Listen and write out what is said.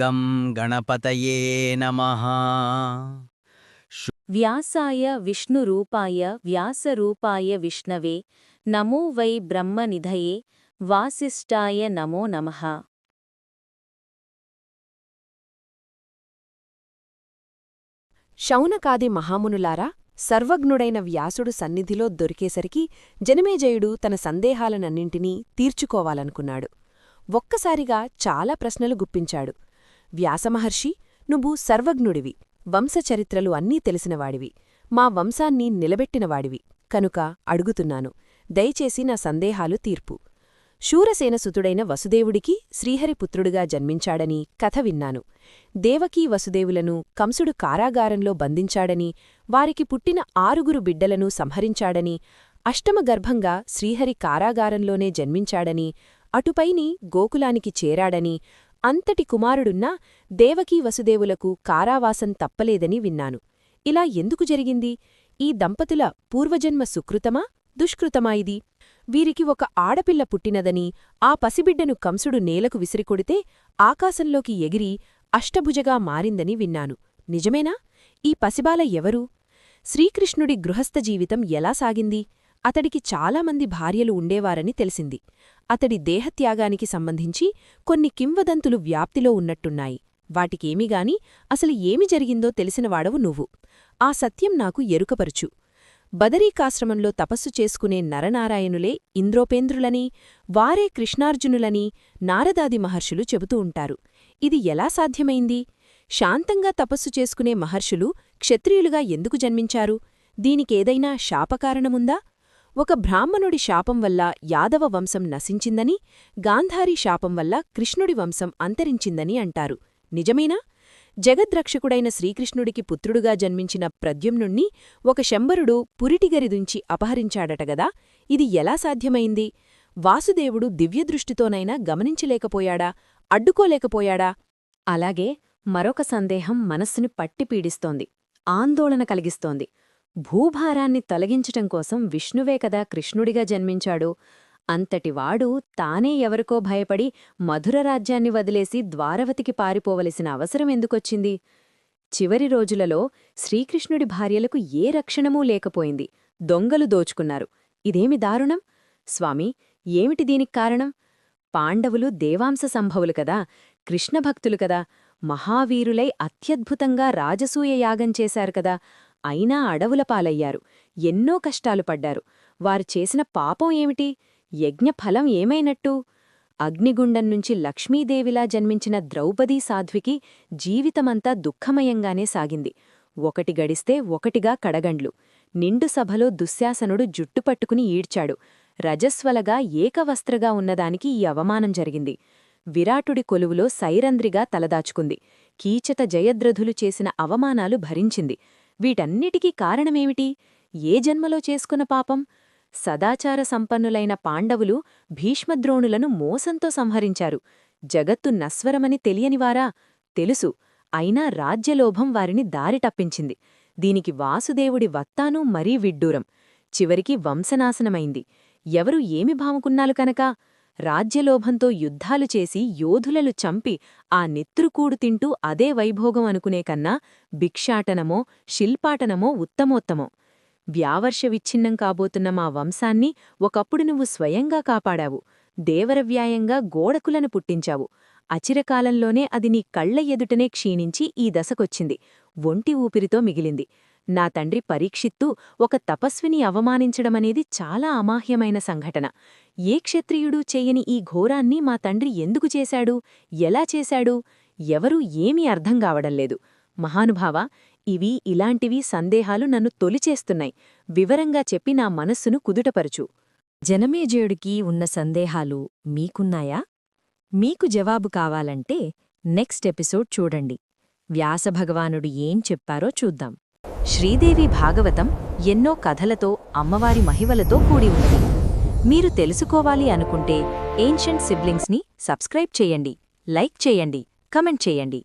గం గణపతయే నమః. వ్యాసాయ విష్ణురూపాయ వ్యాసరూపాయ విష్ణవే నమో వై బ్రహ్మనిధయే వాసిష్ఠాయ నమో నమః. శౌనకాది మహామునులారా సర్వజ్ఞుడైన వ్యాసుడు సన్నిధిలో దొరికేసరికి జనమేజయుడు తన సందేహాలనన్నింటినీ తీర్చుకోవాలనుకున్నాడు. ఒక్కసారిగా చాలా ప్రశ్నలు గుప్పించాడు. వ్యాసమహర్షి నువ్వు సర్వజ్ఞుడివి వంశచరిత్రలు అన్నీ తెలిసినవాడివి మా వంశాన్ని నిలబెట్టినవాడివి కనుక అడుగుతున్నాను దయచేసి నా సందేహాలు తీర్పు. శూరసేనసుతుడైన వసుదేవుడికి శ్రీహరిపుత్రుడుగా జన్మించాడని కథ విన్నాను. దేవకీ వసుదేవులను కంసుడు కారాగారంలో బంధించాడని వారికి పుట్టిన ఆరుగురు బిడ్డలను సంహరించాడని అష్టమగర్భంగా శ్రీహరి కారాగారంలోనే జన్మించాడని అటుపైని గోకులానికి చేరాడని అంతటి కుమారుడున్నా దేవకీ వసుదేవులకు కారావాసం తప్పలేదని విన్నాను. ఇలా ఎందుకు జరిగింది? ఈ దంపతుల పూర్వజన్మ సుకృతమా? దుష్కృతమా ఇది? వీరికి ఒక ఆడపిల్ల పుట్టినదని ఆ పసిబిడ్డను కంసుడు నేలకు విసిరికొడితే ఆకాశంలోకి ఎగిరి అష్టభుజగా మారిందని విన్నాను. నిజమేనా? ఈ పసిబాల ఎవరు? శ్రీకృష్ణుడి గృహస్థ జీవితం ఎలా సాగింది? అతడికి చాలామంది భార్యలు ఉండేవారని తెలిసింది. అతడి దేహత్యాగానికి సంబంధించి కొన్ని కింవదంతులు వ్యాప్తిలో ఉన్నట్టున్నాయి. వాటికేమిగాని అసలు ఏమి జరిగిందో తెలిసినవాడవు నువ్వు. ఆ సత్యం నాకు ఎరుకపరుచు. బదరీకాశ్రమంలో తపస్సు చేసుకునే నరనారాయణులే ఇంద్రోపేంద్రులని వారే కృష్ణార్జునులని నారదాది మహర్షులు చెబుతూ ఉంటారు. ఇది ఎలా సాధ్యమైంది? శాంతంగా తపస్సు చేసుకునే మహర్షులు క్షత్రియులుగా ఎందుకు జన్మించారు? దీనికేదైనా శాపకారణముందా? ఒక బ్రాహ్మణుడి శాపం వల్ల యాదవ వంశం నశించిందని గాంధారి శాపం వల్ల కృష్ణుడి వంశం అంతరించిందని అంటారు. నిజమేనా? జగద్రక్షకుడైన శ్రీకృష్ణుడికి పుత్రుడుగా జన్మించిన ప్రద్యుమ్నుణ్ణి ఒక శంబరుడు పురిటిగరిదుంచి అపహరించాడటగదా ఇది ఎలా సాధ్యమైంది? వాసుదేవుడు దివ్యదృష్టితోనైనా గమనించలేకపోయాడా? అడ్డుకోలేకపోయాడా? అలాగే మరొక సందేహం మనస్సుని పట్టి పీడిస్తోంది ఆందోళన కలిగిస్తోంది. భూభారాన్ని తొలగించటం కోసం విష్ణువే కదా కృష్ణుడిగా జన్మించాడు. అంతటివాడు తానే ఎవరికో భయపడి మధుర రాజ్యాన్ని వదిలేసి ద్వారవతికి పారిపోవలసిన అవసరం ఎందుకొచ్చింది? చివరి రోజులలో శ్రీకృష్ణుడి భార్యలకు ఏ రక్షణమూ లేకపోయింది. దొంగలు దోచుకున్నారు. ఇదేమి దారుణం? స్వామి ఏమిటి దీనికి కారణం? పాండవులు దేవాంశ సంభవులు కదా కృష్ణభక్తులు కదా మహావీరులై అత్యద్భుతంగా రాజసూయ యాగం చేశారు కదా అయినా అడవుల పాలయ్యారు. ఎన్నో కష్టాలు పడ్డారు. వారు చేసిన పాపం ఏమిటి? యజ్ఞఫలం ఏమైనట్టు? అగ్నిగుండం నుంచి లక్ష్మీదేవిలా జన్మించిన ద్రౌపదీ సాధ్వికి జీవితమంతా దుఃఖమయంగానే సాగింది. ఒకటి గడిస్తే ఒకటిగా కడగండ్లు. నిండు సభలో దుశ్శాసనుడు జుట్టుపట్టుకుని ఈడ్చాడు. రజస్వలగా ఏకవస్త్రగా ఉన్నదానికి ఈ అవమానం జరిగింది. విరాటుడి కొలువులో సైరంద్రిగా తలదాచుకుంది. కీచత జయద్రథులు చేసిన అవమానాలు భరించింది. వీటన్నిటికీ కారణమేమిటి? ఏ జన్మలో చేసుకున్న పాపం? సదాచార సంపన్నులైన పాండవులు భీష్మద్రోణులను మోసంతో సంహరించారు. జగత్తు నస్వరమని తెలియనివారా తెలుసు. అయినా రాజ్యలోభం వారిని దారిటప్పించింది దీనికి వాసుదేవుడి వత్తానూ మరీ విడ్డూరం. చివరికి వంశనాశనమైంది. ఎవరు ఏమి భాముకున్నాలు కనుక? రాజ్యలోభంతో యుద్ధాలు చేసి యోధులలు చంపి ఆ నెత్రుకూడు తింటూ అదే వైభోగం అనుకునే కన్నా భిక్షాటనమో శిల్పాటనమో ఉత్తమోత్తమో. వ్యావర్ష విచ్ఛిన్నం కాబోతున్న మా వంశాన్ని ఒకప్పుడు నువ్వు స్వయంగా కాపాడావు. దేవరవ్యాయంగా గోడకులను పుట్టించావు. అచిరకాలంలోనే అది నీ కళ్ళ ఎదుటనే క్షీణించి ఈ దశకొచ్చింది. ఒంటి ఊపిరితో మిగిలింది. నా తండ్రి పరీక్షిత్తు ఒక తపస్విని అవమానించడమనేది చాలా అమాహ్యమైన సంఘటన. ఏ క్షత్రియుడూ చేయని ఈ ఘోరాన్ని మా తండ్రి ఎందుకు చేశాడు? ఎలా చేశాడు? ఎవరూ ఏమీ అర్థం కావడంలేదు మహానుభావ ఇవి ఇలాంటివి సందేహాలు నన్ను తొలిచేస్తున్నాయి. వివరంగా చెప్పి నా మనస్సును కుదుటపరుచు. జనమేజయుడికి ఉన్న సందేహాలు మీకున్నాయా? మీకు జవాబు కావాలంటే నెక్స్ట్ ఎపిసోడ్ చూడండి. వ్యాసభగవానుడు ఏం చెప్పారో చూద్దాం. శ్రీదేవి భాగవతం ఎన్నో కథలతో అమ్మవారి మహివలతో కూడి ఉంది. మీరు తెలుసుకోవాలి అనుకుంటే ఏన్షంట్ సిబ్లింగ్స్ని సబ్స్క్రైబ్ చేయండి లైక్ చేయండి కమెంట్ చేయండి.